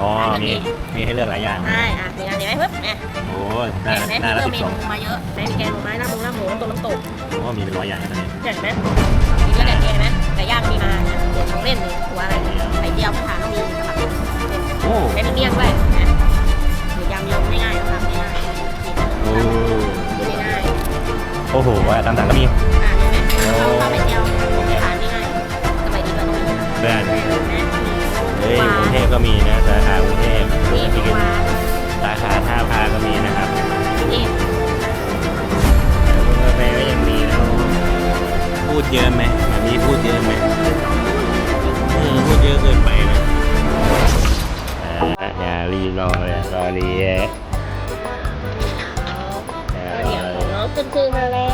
อ๋อร้านแบบมีนี้มีให้เลือกหลายอย่างใช่อะมีงานเห็นไหมปึ๊บเนี่ยโอ้หน้าเห็นไหมหน้าละเริ่สิมบเมสองนูมาเยอะไหนมีแกงหน่อไม้ลาบหมูลาบหมูน้ำตกน้ำตกโอ้มีเป็นร้อยอย่างนะตอนนี้เห็นไหมมีแล้วแต่เห็นไหมแต่ย่างมีมาเนี่ยเดี๋ยวของเล่นเลยตัวอะไรไข่เจียวกระถางก็มีสำหรับเป็นโอ้เป็นเมี่ยงด้วยนะหรือยำยำง่ายๆนะครับง่ายๆโอ้นี่ง่ายโอ้โหว่าตามสั่งก็มีๆอ่าเห็นไหมเราทำไข่เจียวผมทานง่ายๆสมัยนี้ก็ต้องมีนะเพื่อนเห็นไหม เฮ้ยกรุงเทพก็มีนะสาขากรุงเทพมีที่มีกินหวานสาขาท่าพาก็มีนะครับนี่กาแฟก็ยังมีนะพูดเยอะไหมแบบนี้พูดเยอะไหมเออพูดเยอะเกินไปนะอ่าอย่ารีรอเลยรอรีแอะอย่ารเดี๋ยวอของน้องขึ้นคือมาแล้วแล้ว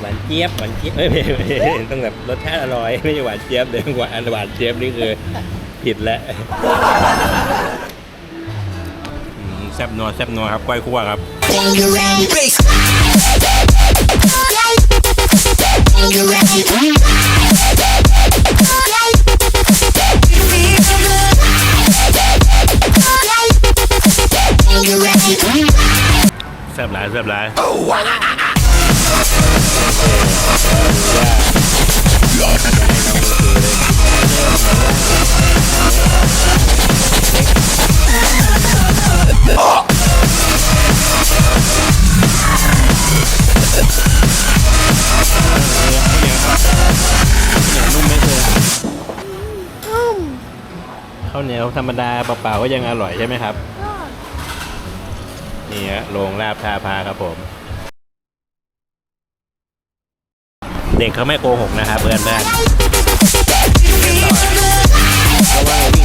หวานเจี๊ยบหวานเจี๊ยบเอ้ยไม่ไม่ไม่ต้องแบบรสชาติอร่อยไม่ใช่หวานเจี๊ยบเดี๋ยวหวานหวานเจี๊ยบนี่คือผิดแล้วอืมแซ่บนัวแซ่บนัวครับก้อยคั่วครับ Are you ready? แซ่บหลายแซ่บหลาย ข้าวเหนียวธรรมดาเปล่าๆก็ยังอร่อยใช่ไหมครับนี่ฮะโรงลาบทาพาครับผม เด็กเขาไม่โกหกนะครับเพื่อนเพื่อนระว่ง